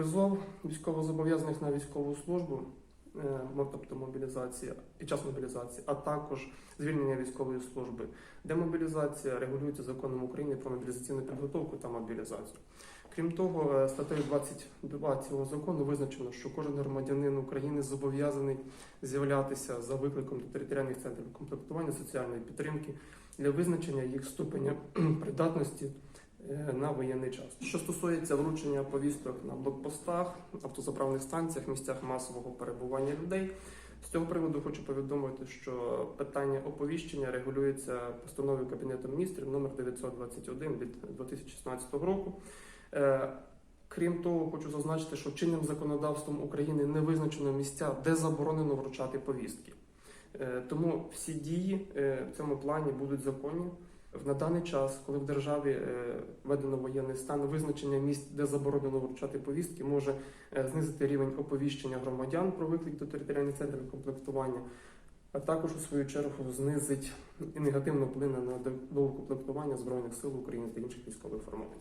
призов військовозобов'язаних на військову службу, е, тобто мобілізація під час мобілізації, а також звільнення військової служби. Демобілізація регулюється законом України про мобілізаційну підготовку та мобілізацію. Крім того, е, статтею 22 цього закону визначено, що кожен громадянин України зобов'язаний з'являтися за викликом до територіальних центрів комплектування соціальної підтримки для визначення їх ступеня придатності на воєнний час. Що стосується вручення повісток на блокпостах, автозаправних станціях, місцях масового перебування людей. З цього приводу хочу повідомити, що питання оповіщення регулюється постановою Кабінету міністрів номер 921 від 2016 року. Е, Крім того, хочу зазначити, що чинним законодавством України не визначено місця, де заборонено вручати повістки. Е, Тому всі дії е, в цьому плані будуть законні. На даний час, коли в державі е, введено воєнний стан, визначення місць, де заборонено вручати повістки, може е, знизити рівень оповіщення громадян про виклик до територіальних центрів комплектування, а також у свою чергу знизить і негативно вплине на доукомплектування збройних сил України та інших військових формувань.